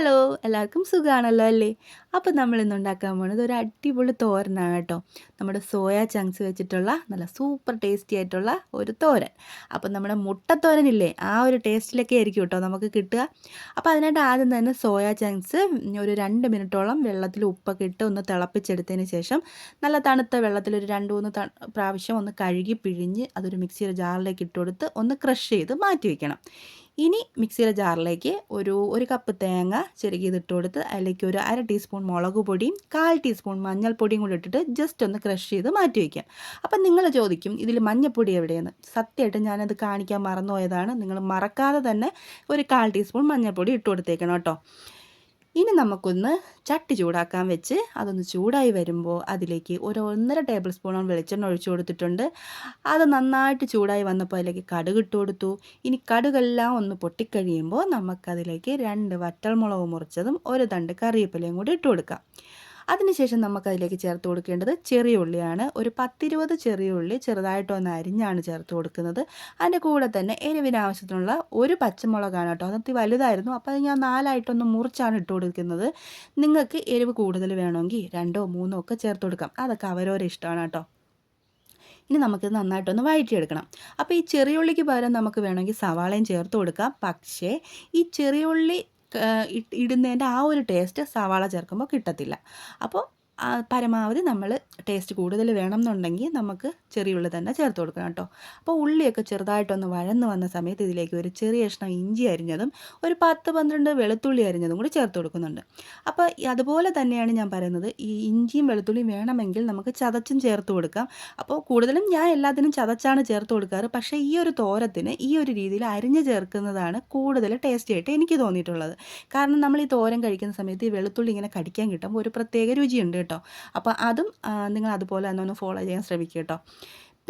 Hello എല്ലാവർക്കും സുഖമാണല്ലോ അല്ലേ? അപ്പോൾ നമ്മൾ ഇന്ന് ഉണ്ടാക്കാൻ പോകുന്നത് ഒരു അടിപൊളി തോരനാണ് കേട്ടോ. നമ്മുടെ സോയ ചങ്ക്സ് വെച്ചിട്ടുള്ള നല്ല സൂപ്പർ ടേസ്റ്റി ആയിട്ടുള്ള ഒരു തോരൻ. അപ്പോൾ നമ്മുടെ മുട്ടത്തോരനില്ലേ ആ ഒരു ടേസ്റ്റിലൊക്കെ ആയിരിക്കും കേട്ടോ നമുക്ക് കിട്ടുക. അപ്പോൾ അതിനായിട്ട് ആദ്യം തന്നെ സോയ ചങ്ക്സ് ഒരു രണ്ട് മിനിറ്റോളം വെള്ളത്തിൽ ഉപ്പൊക്കെ ഇട്ട് ഒന്ന് തിളപ്പിച്ചെടുത്തതിന് ശേഷം നല്ല തണുത്ത വെള്ളത്തിൽ ഒരു രണ്ട് മൂന്ന് പ്രാവശ്യം ഒന്ന് കഴുകി പിഴിഞ്ഞ് അതൊരു മിക്സിയുടെ ജാറിലേക്ക് ഇട്ട് കൊടുത്ത് ഒന്ന് ക്രഷ് ചെയ്ത് മാറ്റി വയ്ക്കണം ഇനി മിക്സിയിലെ ജാറിലേക്ക് ഒരു ഒരു കപ്പ് തേങ്ങ ചെറുകിയത് കൊടുത്ത് അതിലേക്ക് ഒരു അര ടീസ്പൂൺ മുളക് പൊടിയും കാൽ ടീസ്പൂൺ മഞ്ഞൾപ്പൊടിയും കൂടി ഇട്ടിട്ട് ജസ്റ്റ് ഒന്ന് ക്രഷ് ചെയ്ത് മാറ്റി വയ്ക്കാം അപ്പം നിങ്ങൾ ചോദിക്കും ഇതിൽ മഞ്ഞൾപ്പൊടി എവിടെയെന്ന്? സത്യമായിട്ട് ഞാനത് കാണിക്കാൻ മറന്നുപോയതാണ്. നിങ്ങൾ മറക്കാതെ തന്നെ ഒരു കാൽ ടീസ്പൂൺ മഞ്ഞൾപ്പൊടി ഇട്ട് കൊടുത്തേക്കണം കേട്ടോ. ഇനി നമുക്കൊന്ന് ചട്ടി ചൂടാക്കാൻ വെച്ച് അതൊന്ന് ചൂടായി വരുമ്പോൾ അതിലേക്ക് ഒരു ഒന്നര ടേബിൾ സ്പൂണോളം വെളിച്ചെണ്ണ ഒഴിച്ചു കൊടുത്തിട്ടുണ്ട്. അത് നന്നായിട്ട് ചൂടായി വന്നപ്പോൾ അതിലേക്ക് കടുക് ഇട്ട് കൊടുത്തു. ഇനി കടുകെല്ലാം ഒന്ന് പൊട്ടിക്കഴിയുമ്പോൾ നമുക്കതിലേക്ക് രണ്ട് വറ്റൽമുളക് മുറിച്ചതും ഒരു തണ്ട് കറിവേപ്പിലയും കൂടി ഇട്ട് കൊടുക്കാം. അതിനുശേഷം നമുക്ക് അതിലേക്ക് ചേർത്ത് കൊടുക്കേണ്ടത് ചെറിയ ഉള്ളിയാണ്. ഒരു പത്തിരുപത് ചെറിയ ഉള്ളി ചെറുതായിട്ടൊന്ന് അരിഞ്ഞാണ് ചേർത്ത് കൊടുക്കുന്നത്. അതിന്റെ കൂടെ തന്നെ എരിവിന് ആവശ്യത്തിനുള്ള ഒരു പച്ചമുളകാണ് കേട്ടോ. അതൊത്തി വലുതായിരുന്നു. അപ്പോൾ അത് ഞാൻ നാലായിട്ടൊന്ന് മുറിച്ചാണ് ഇട്ട് കൊടുക്കുന്നത്. നിങ്ങൾക്ക് എരിവ് കൂടുതൽ വേണമെങ്കിൽ രണ്ടോ മൂന്നോ ഒക്കെ ചേർത്ത് കൊടുക്കാം. അതൊക്കെ അവരോരോ ഇഷ്ടമാണ് കേട്ടോ. ഇനി നമുക്കിത് നന്നായിട്ടൊന്ന് വഴറ്റിയെടുക്കണം. അപ്പോൾ ഈ ചെറിയ ഉള്ളിക്ക് പകരം നമുക്ക് വേണമെങ്കിൽ സവാളയും ചേർത്ത് കൊടുക്കാം. പക്ഷേ ഈ ചെറിയുള്ളി ഇടുന്നതിന്റെ ആ ഒരു ടേസ്റ്റ് സവാള ചേർക്കുമ്പോൾ കിട്ടത്തില്ല. അപ്പോൾ പരമാവധി നമ്മൾ ടേസ്റ്റ് കൂടുതൽ വേണം എന്നുണ്ടെങ്കിൽ നമുക്ക് ചെറിയ ഉള്ളി തന്നെ ചേർത്ത് കൊടുക്കണം കേട്ടോ. അപ്പോൾ ഉള്ളിയൊക്കെ ചെറുതായിട്ടൊന്ന് വഴന്ന് വന്ന സമയത്ത് ഇതിലേക്ക് ഒരു ചെറിയ കഷ്ണം ഇഞ്ചി അരിഞ്ഞതും ഒരു പത്ത് പന്ത്രണ്ട് വെളുത്തുള്ളി അരിഞ്ഞതും കൂടി ചേർത്ത് കൊടുക്കുന്നുണ്ട്. അപ്പോൾ അതുപോലെ തന്നെയാണ് ഞാൻ പറയുന്നത്. ഈ ഇഞ്ചിയും വെളുത്തുള്ളിയും വേണമെങ്കിൽ നമുക്ക് ചതച്ചും ചേർത്ത് കൊടുക്കാം. അപ്പോൾ കൂടുതലും ഞാൻ എല്ലാത്തിനും ചതച്ചാണ് ചേർത്ത് കൊടുക്കാറ്. പക്ഷേ ഈ ഒരു തോരത്തിന് ഈ ഒരു രീതിയിൽ അരിഞ്ഞ് ചേർക്കുന്നതാണ് കൂടുതൽ ടേസ്റ്റി ആയിട്ട് എനിക്ക് തോന്നിയിട്ടുള്ളത്. കാരണം നമ്മൾ ഈ തോരം കഴിക്കുന്ന സമയത്ത് ഈ വെളുത്തുള്ളി ഇങ്ങനെ കടിക്കാൻ കിട്ടുമ്പോൾ ഒരു പ്രത്യേക രുചിയുണ്ട് അപ്പോൾ അതും നിങ്ങൾ അതുപോലെ തന്നെ ഒന്ന് ഫോളോ ചെയ്യാൻ ശ്രമിക്കുക കേട്ടോ.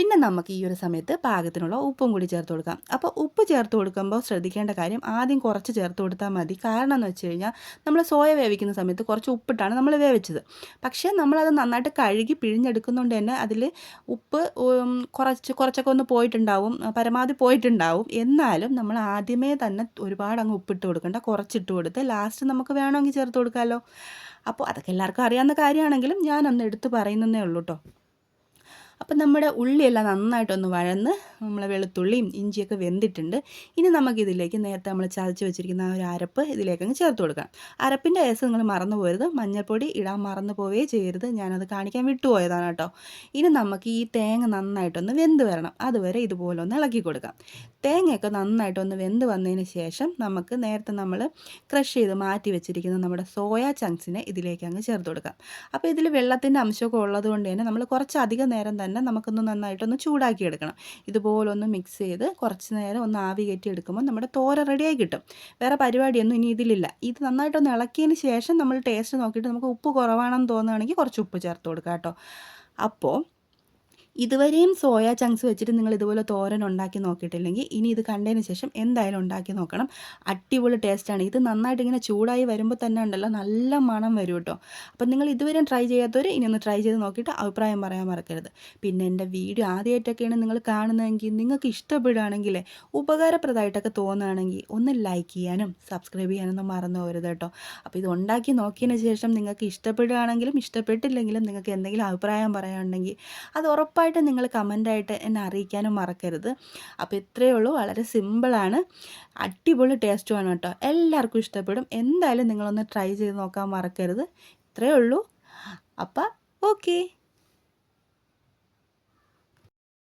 പിന്നെ നമുക്ക് ഈ ഒരു സമയത്ത് പാകത്തിനുള്ള ഉപ്പും കൂടി ചേർത്ത് കൊടുക്കാം. അപ്പോൾ ഉപ്പ് ചേർത്ത് കൊടുക്കുമ്പോൾ ശ്രദ്ധിക്കേണ്ട കാര്യം ആദ്യം കുറച്ച് ചേർത്ത് കൊടുത്താൽ മതി. കാരണം എന്ന് വെച്ച് കഴിഞ്ഞാൽ നമ്മൾ സോയ വേവിക്കുന്ന സമയത്ത് കുറച്ച് ഉപ്പിട്ടാണ് നമ്മൾ വേവിച്ചത്. പക്ഷേ നമ്മളത് നന്നായിട്ട് കഴുകി പിഴിഞ്ഞെടുക്കുന്നതുകൊണ്ട് തന്നെ അതിൽ ഉപ്പ് കുറച്ച് കുറച്ചൊക്കെ ഒന്ന് പോയിട്ടുണ്ടാവും പരമാവധി പോയിട്ടുണ്ടാവും. എന്നാലും നമ്മൾ ആദ്യമേ തന്നെ ഒരുപാട് അങ്ങ് ഉപ്പിട്ട് കൊടുക്കണ്ട. കുറച്ചിട്ട് കൊടുത്ത് ലാസ്റ്റ് നമുക്ക് വേണമെങ്കിൽ ചേർത്ത് കൊടുക്കാമല്ലോ അപ്പോൾ അതൊക്കെ എല്ലാവർക്കും അറിയാവുന്ന കാര്യമാണെങ്കിലും ഞാനൊന്ന് എടുത്ത് പറയുന്നതേ ഉള്ളൂ കേട്ടോ അപ്പം നമ്മുടെ ഉള്ളിയെല്ലാം നന്നായിട്ടൊന്ന് വഴന്ന് നമ്മളെ വെളുത്തുള്ളിയും ഇഞ്ചിയൊക്കെ വെന്തിട്ടുണ്ട്. ഇനി നമുക്കിതിലേക്ക് നേരത്തെ നമ്മൾ ചതച്ച് വെച്ചിരിക്കുന്ന ആ ഒരു അരപ്പ് ഇതിലേക്ക് അങ്ങ് ചേർത്ത് കൊടുക്കാം. അരപ്പിന്റെ ഏസ് നിങ്ങൾ മറന്നു പോയത് മഞ്ഞൾപ്പൊടി ഇടാൻ മറന്നു പോവേ ചെയ്യരുത്. ഞാനത് കാണിക്കാൻ വിട്ടുപോയതാണ് കേട്ടോ. ഇനി നമുക്ക് ഈ തേങ്ങ നന്നായിട്ടൊന്ന് വെന്ത് വരണം. അതുവരെ ഇതുപോലെ ഒന്ന് ഇളക്കി കൊടുക്കാം. തേങ്ങയൊക്കെ നന്നായിട്ടൊന്ന് വെന്ത് വന്നതിന് ശേഷം നമുക്ക് നേരത്തെ നമ്മൾ ക്രഷ് ചെയ്ത് മാറ്റി വെച്ചിരിക്കുന്ന നമ്മുടെ സോയ ചങ്ക്സിനെ ഇതിലേക്ക് അങ്ങ് ചേർത്ത് കൊടുക്കാം. അപ്പോൾ ഇതിൽ വെള്ളത്തിന്റെ അംശമൊക്കെ ഉള്ളതുകൊണ്ട് തന്നെ നമ്മൾ കുറച്ചധികം നേരം തന്നെ നമുക്കൊന്ന് നന്നായിട്ടൊന്ന് ചൂടാക്കി എടുക്കണം ഇതുപോലൊന്ന് മിക്സ് ചെയ്ത് കുറച്ച് നേരം ഒന്ന് ആവി കയറ്റി എടുക്കുമ്പോൾ നമ്മുടെ തോര റെഡിയായി കിട്ടും. വേറെ പരിപാടിയൊന്നും ഇനി ഇതിലില്ല. ഇത് നന്നായിട്ടൊന്ന് ഇളക്കിയതിന് ശേഷം നമ്മൾ ടേസ്റ്റ് നോക്കിയിട്ട് നമുക്ക് ഉപ്പ് കുറവാണെന്ന് തോന്നുകയാണെങ്കിൽ കുറച്ച് ഉപ്പ് ചേർത്ത് കൊടുക്കാം കേട്ടോ. അപ്പോൾ ഇതുവരെയും സോയ ചങ്ക്സ് വെച്ചിട്ട് നിങ്ങൾ ഇതുപോലെ തോരൻ ഉണ്ടാക്കി നോക്കിയിട്ടില്ലെങ്കിൽ ഇനി ഇത് കണ്ടതിന് ശേഷം എന്തായാലും ഉണ്ടാക്കി നോക്കണം. അടിപൊളി ടേസ്റ്റാണ് ഇത് നന്നായിട്ട് ഇങ്ങനെ ചൂടായി വരുമ്പോൾ തന്നെ ഉണ്ടല്ലോ നല്ല മണം വരും കേട്ടോ. അപ്പം നിങ്ങൾ ഇതുവരെയും ട്രൈ ചെയ്യാത്തവർ ഇനി ഒന്ന് ട്രൈ ചെയ്ത് നോക്കിയിട്ട് അഭിപ്രായം പറയാൻ മറക്കരുത്. പിന്നെ എന്റെ വീഡിയോ ആദ്യമായിട്ടൊക്കെയാണ് നിങ്ങൾ കാണുന്നതെങ്കിൽ നിങ്ങൾക്ക് ഇഷ്ടപ്പെടുകയാണെങ്കിൽ ഉപകാരപ്രദമായിട്ടൊക്കെ തോന്നുകയാണെങ്കിൽ ഒന്ന് ലൈക്ക് ചെയ്യാനും സബ്സ്ക്രൈബ് ചെയ്യാനൊന്നും മറന്നു പോകരുത് കേട്ടോ. അപ്പോൾ ഇത് ഉണ്ടാക്കി നോക്കിയതിന് ശേഷം നിങ്ങൾക്ക് ഇഷ്ടപ്പെടുകയാണെങ്കിലും ഇഷ്ടപ്പെട്ടില്ലെങ്കിലും നിങ്ങൾക്ക് എന്തെങ്കിലും അഭിപ്രായം പറയാനുണ്ടെങ്കിൽ അത് ഉറപ്പായിട്ടും ഉറപ്പായിട്ടും നിങ്ങൾ കമന്റായിട്ട് എന്നെ അറിയിക്കാനും മറക്കരുത്. അപ്പോൾ ഇത്രയേ ഉള്ളൂ. വളരെ സിമ്പിളാണ്. അടിപൊളി ടേസ്റ്റുമാണ് കേട്ടോ. എല്ലാവർക്കും ഇഷ്ടപ്പെടും. എന്തായാലും നിങ്ങളൊന്ന് ട്രൈ ചെയ്ത് നോക്കാൻ മറക്കരുത്. ഇത്രയേ ഉള്ളൂ. അപ്പം ഓക്കേ.